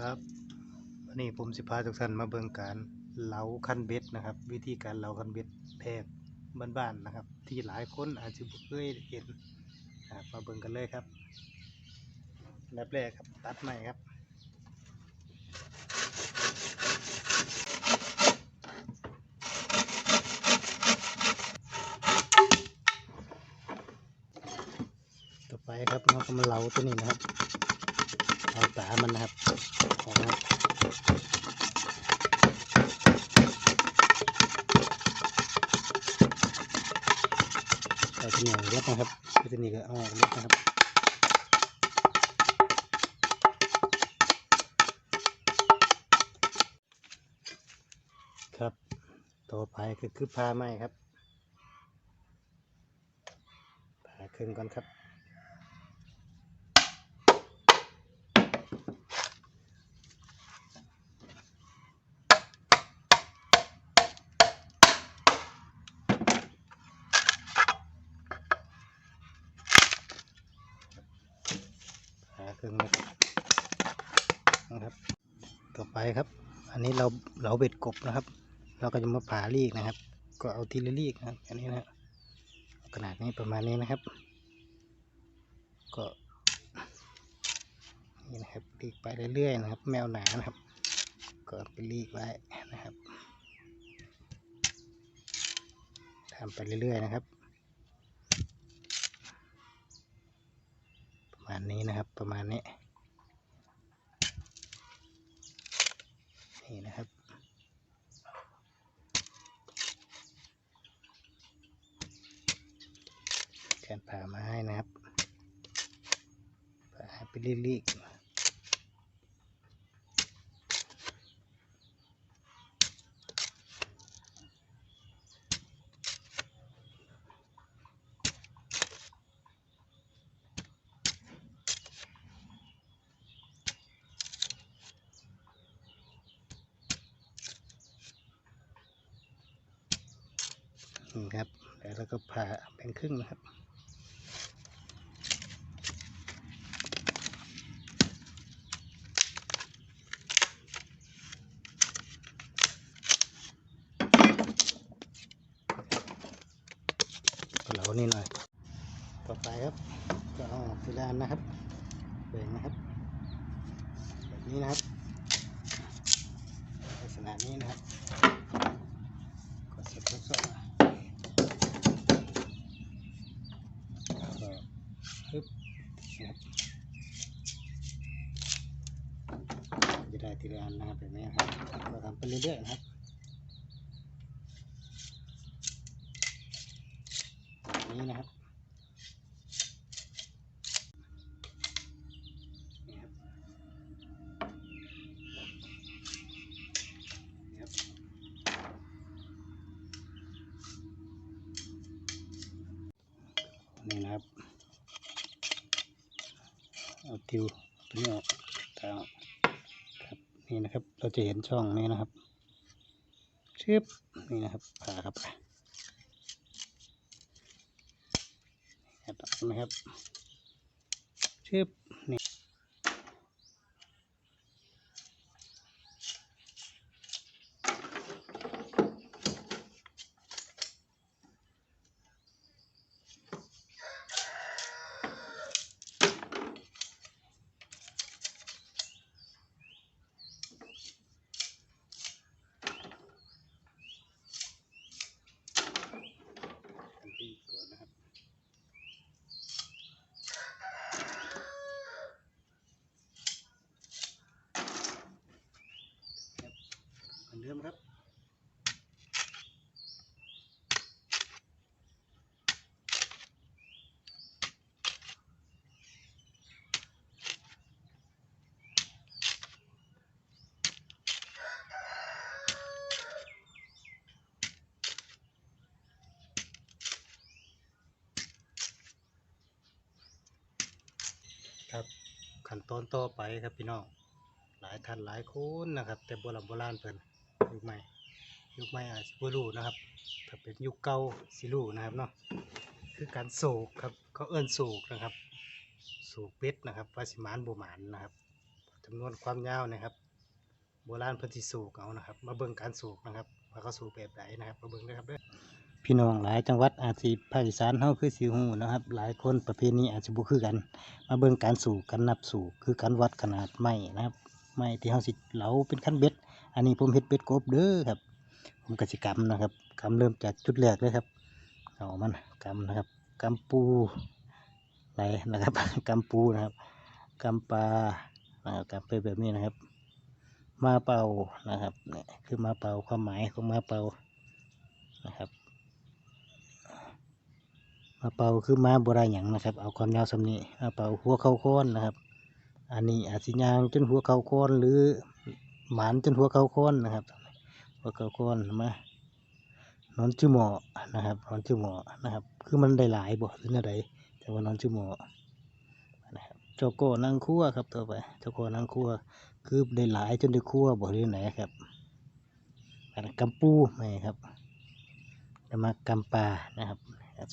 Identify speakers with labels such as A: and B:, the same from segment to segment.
A: ครับวันนี้ผมสิพาทุกท่านมาเบิ่งการเหลาคันเบ็ดนะครับ วิธีการเหลาคันเบ็ดแบบบ้านๆนะครับ ที่หลายคนอาจจะเคยเห็นมาเบิ่งกันเลยครับอันดับแรกครับตัดไม้ครับต่อไปครับเราก็มาเหลาตัวนี้นะครับเอาตามันนะครับ นะครับเอาตัวนี้ออกเล็ดนะครับตัวนี้ก็เอาออกเล็ดนะครับครับ ต่อไปก็คือพาไม้ครับพาครึ่งก่อนครับ ครื่งมือนะครับ ต่อไปครับ อันนี้เราเราเบ็ดกบนะครับ เราก็จะมาผ่าลีกนะครับ ก็เอาทีละลีกนะครับ อันนี้นะขนาดนี้ประมาณนี้นะครับ ก็นี่นะครับลีกไปเรื่อยๆนะครับ แมวหนานะครับ ก็ไปลีกไว้นะครับทำไปเรื่อยๆนะครับ ประมาณนี้นะครับประมาณนี้ นี่นะครับ การผ่าให้นะครับผ่าให้ไปรีกๆ นี่ครับ แล้วเราก็ผ่าแบ่งครึ่งนะครับเหลานี่หน่อย ต่อไปครับก็เอาออกทีละอันนะครับแบ่งนะครับแบบนี้นะครับลักษณะนี้นะครับก็เสร็จทดสอบแล้วก็ฮึบนะครับจะได้ ทีละอันนะครับแบบนี้ครับก็ทำไปเรื่อยๆนะครับแบบนี้นะครับนี่นะครับเอาติวตัวนี้ออกตาออก นี่นะครับ เราจะเห็นช่องนี้นะครับชึบนี่นะครับผ่าครับไปเห็นไหมครับชึบนี่ที่ก่อนนะครับ เหมือนเดิมครับ ครับ ขั้นตอนต่อไปครับพี่น้องหลายท่านหลายคนนะครับ แต่โบราณโบราณเพิ่นยุคใหม่ยุคใหม่อาจจะบ่รู้นะครับถ้าเป็นยุคเก่าสิรู้นะครับเนาะคือการโศกครับเขาเอิ้นโศกนะครับโศกเป็ดนะครับว่าสิมานบ่หมานนะครับจำนวนความยาวนะครับโบราณเพิ่นสิสูกเอานะครับ มาเบิ่งการสูกนะครับว่าเขาสูกแบบใดนนะครับมาเบิ่งเด้อครับเด้อ พี่น้องหลายจังหวัดอาจสิภาคอีสานเฮาคือสิฮู้นะครับ หลายคนประเภทนี้อาจจะบ่คือกัน มาเบิ่งการสูกการนับสูกคือการวัดขนาดไม้นะครับไม้ที่เฮาสิเหลาเป็นขั้นเบ็ด อันนี้ผมเฮ็ดเบ็ดกบเด้อครับ ผมกสิกรรมนะครับกรรมเริ่มจากจุดแรกเลยครับเอามันกรรมนะครับกรรมปูไหลนะครับกรรมปูนะครับกรรมปลานะครับกรรมไปแบบนี้นะครับ มาเป่านะครับเนี่ยคือมาเป่าความหมายของมาเป่านะครับ มาเป่าคือมาโบราณหยังนะครับ เอาความยาวสำนี้มาเป่าหัวเข้าค้อนนะครับ อันนี้อาจสิยางจนหัวเข้าค้อนหรือหมานจนหัวเข้าค้อนนะครับ หัวเข้าค้อนมานอนชื่อหมอนะครับนอนชื่อหมอนะครับ คือมันได้หลายบ่หรืออะไรแต่ว่านอนชื่อหมอนะครับโจโก้นั่งคั่วครับต่อไปโจโก้นั่งคั่วคือได้หลายจนได้คั่วบ่หรือไหนครับอันนั้นกำปูไม่ครับจะมากำปานะครับ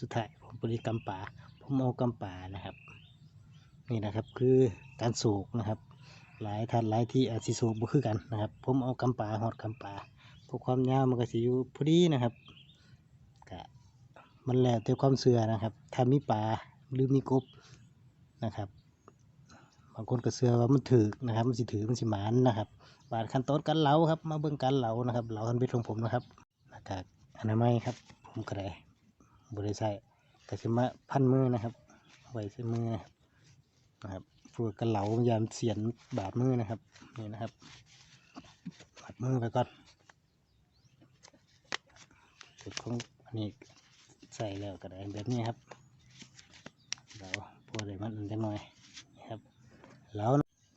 A: สุดท้ายผมบริกรรมป่าผมเอากำป่านะครับ นี่นะครับคือการสูกนะครับ หลายท่านหลายที่อาจสิสูกบ่คือกันนะครับ ผมเอากำป่าหอดกำป่าพวกความยาวมันก็สิอยู่พอดีนะครับก็มันแล้วแต่ความเสื่อนะครับถ้ามีปลาหรือมีกบนะครับบางคนก็เชื่อว่ามันถือนะครับ มันสิถือมันสิหมานนะครับบาดขั้นตอนการเหลาครับ มาเบิ่งการเหลานะครับเหลาคันเบ็ดของผมนะครับหน้ากากอนามัยครับ ผมก็ได้ บริใส่ก็สิมาพันมือนะครับไว้ใส่มือนะครับเพื่อกันเหลายามเสียนบาดมือนะครับนี่นะครับบาดมือไปก่อนจุดของอันนี้ใส่แล้วก็ได้แบบนี้ครับเราพอได้มันจังหน่อยนี่ครับแล้ว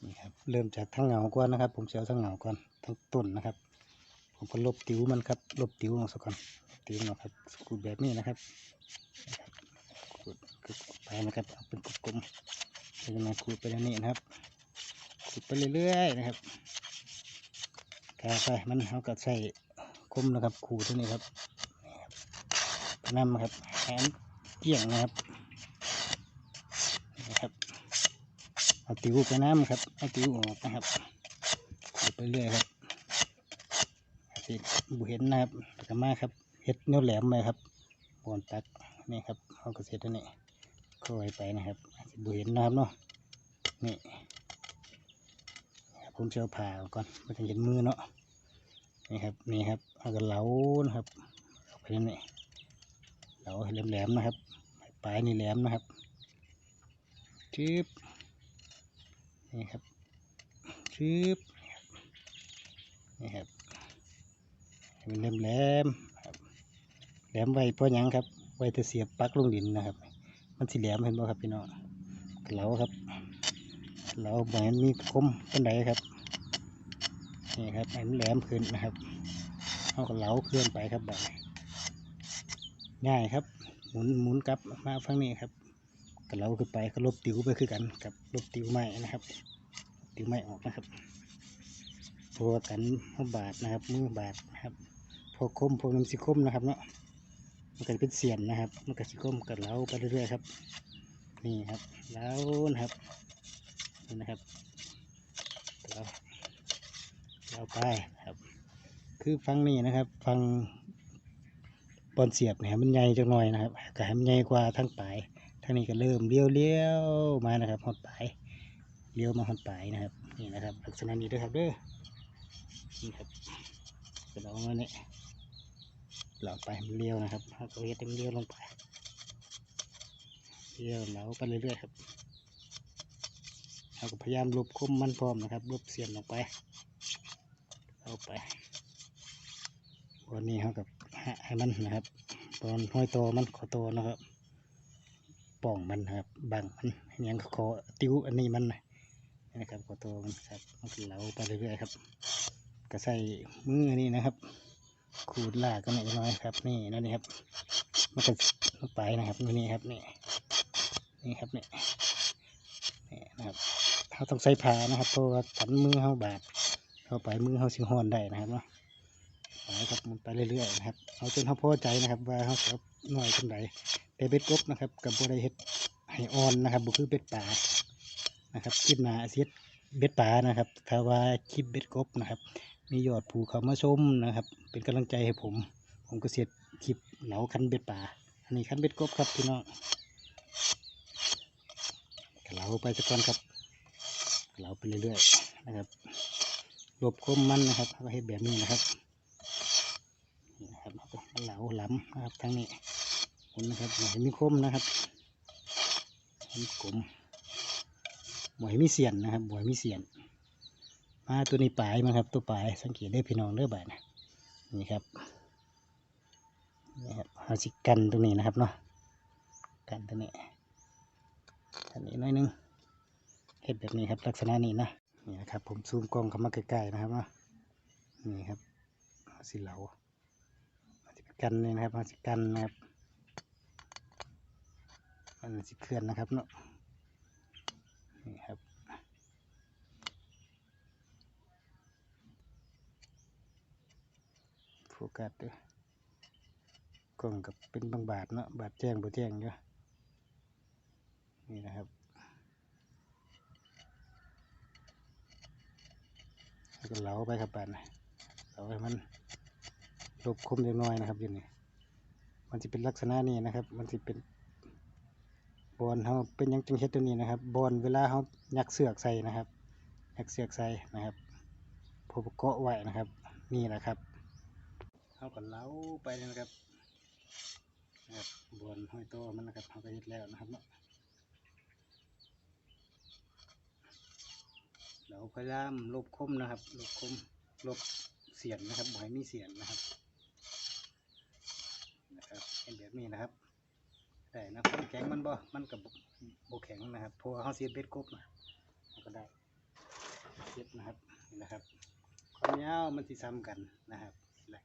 A: นี่ครับเริ่มจากทั้งเหงาก่อนนะครับ ผมจะเอาทั้งเหงาก่อนทั้งต้นนะครับ ผมก็ลบติ๋วมันครับลบติ๋วออกซะก่อน ติ๋วอครับขูดแบบนี้นะครับขูดไปนะครับเอาเป็นกลมๆแล้วก็มาขูดไปแบบนี้นะครับขูดไปเรื่อยๆนะครับกาไปมันเขาก็ใส่คมนะครับขูดตัวนี้ครับนี่ครับนำครับแขนเกี่ยงนะครับนะครับเอาติวไปน้ำครับเอาติวออกนะครับขูดไปเรื่อยครับอาจสิบุเห็นนะครับแล้วก็มาครับ เห็ดเนื้อแหลมไปครับบอนตักนี่ครับเอากระเซ็ดตัวนี้ค่อยไปนะครับอาจสิบุเห็นนะครับเนาะนี่ครับผมจะเอาผ่าก่อนมันจะเห็นมือเนาะนี่ครับนี่ครับเอากระเหลานะครับเอาไปนี่เหลาให้แหลมๆนะครับปลายนี่แหลมนะครับจึ๊บนี่ครับชืบนี่ครับให้มันแหลมๆ แหลมไว้เพราะหยังครับไว้จะเสียบปักลงดินนะครับ มันสิแหลมเห็นบ่ครับพี่น้องเหลาครับเหลาบ่ให้มันมีคมปันใดครับนี่ครับให้มันแหลมขึ้นนะครับเอาก็เหลาเคลื่อนไปครับแบบง่ายครับหมุนหมุนกลับมาฝั่งนี้ครับก็เราขึ้นไปก็ลบติ๋วไปคือกันกับลบติ๋วไม้นะครับ ติ๋วไม้ออกนะครับพวกันมือบาดนะครับมือบาดนะครับพวกคมพวกน้ำสิคมนะครับเนาะ มันก็เป็นเสียนนะครับ มันก็สิคมกับเราไปเรื่อยๆครับ นี่ครับแล้วนะครับนี่นะครับเราเราไปครับ คือฟังนี่นะครับ ฟังบอลเสียบเนี่ยมันใหญ่จังหน่อยนะครับก็ให้มันใหญ่กว่าทั้งปลายทางนี้ก็เริ่มเลี้ยวเลี้ยวๆมานะครับหดปลายเลี้ยวมาหดปลายนะครับนี่นะครับลักษณะนี้ด้วยครับเด้อนี่ครับก็เรามาเนี่ ยเราไปมันเลี้ยวนะครับเราก็เฮ็ดให้มันเลี้ยวลงไปเลี้ยวเราไปเรื่อยๆครับเราก็พยายามลบคมมันพร้อมนะครับลบเสียนลงไปเอาไปวันนี้เขากับให้มันนะครับ ตอนห้อยโตอมันขอโตอนะครับป่องมันนะครับบังมันอันยังก็ขอติ้วอันนี้มันนะนะครับขอตัวมันครับมันเหลาไปเรื่อยๆครับ ก็ใส่มืออันนี้นะครับ ขูดลากกันหน่อยครับ นี่นั่นนี่ครับมันก็ลงไปนะครับนี่นี่ครับนี่นี่ครับนี่นี่นะครับเขาต้องใส่ผ้านะครับเพราะว่ากันมือเขาบาดเข้าไปมือเขาสิงหอนได้นะครับเนาะไปครับมันไปเรื่อยๆนะครับเอาจนเขาพอใจนะครับ ว่าเขาจะหน่อยเป็นไรแต่เบ็ดกบนะครับ กับบัได้เฮ็ดให้อ่อนนะครับบุคือเบ็ดป่านะครับขึ้นหนาเสียเบ็ดป่านะครับถ้าว่าคลิปเบ็ดกบนะครับ มียอดผู้เข้ามาชมนะครับ เป็นกำลังใจให้ผม ผมก็เสียคลิปเหลาคันเบ็ดป่า อันนี้คันเบ็ดกบครับพี่น้องก็เหลาไปสักก่อนครับเหลาไปเรื่อยๆนะครับรวบคมมันนะครับเอาให้แบบนี้นะครับนี่นะครับเหลาหล้ำนะครับทั้งนี้ผมนะครับหมอยมีคมนะครับมีกลมหมอยมีเสียนนะครับหมอยมีเสียน มาตัวนี้ปลายมันครับ ตัวปลายสังเกตได้พี่น้องเด้อบ่ายนะนี่ครับนี่ครับเอาสิกันตรงนี้นะครับเนาะกันตรงนี้อันนี้น้อยหนึงเห็ดแบบนี้ครับ ลักษณะนี้นะนี่นะครับ ผมซูมกล้องเข้ามาใกล้ๆนะครับเนาะนี่ครับสิเหลาสิกันนี่นะครับเอาสิกันนะครับมันสิเคลื่อนนะครับเนาะนี่ครับ โฟ กัสเด้อกล้องกับเป็นบางบาทเนาะบาทแจ้งบ่แจ้งเด้อนี่นะครับแล้วก็เหลาไปครับบาทนะเหลาให้มันลบคมเล็กน้อยนะครับอยู่นี่มันจะเป็นลักษณะนี้นะครับ มันจะเป็นบอลเขาเป็นยังจึงเฮ็ดตัวนี้นะครับ บอลเวลาเขายักเสือกใส่นะครับยักเสือกใส่นะครับผูกเกาะไว้นะครับ นี่แหละครับ เขาก็เล้าไปนะครับนะครับบนห้อยโตมันนะครับเขาก็เฮ็ดแล้วนะครับเนาะเราพยายามลบคมนะครับลบคมลบเสียนนะครับบ่ให้มีเสียนนะครับนะครับเป็นแบบนี้นะครับแต่นะความแข็งมันบ่ มันกับโบแข็งนะครับพราะว่าเขาเสียบเบ็ดกบนะมันก็ได้เสียบนะครับนี่นะครับความยาวมันสิซ้ำกันนะครับแหละ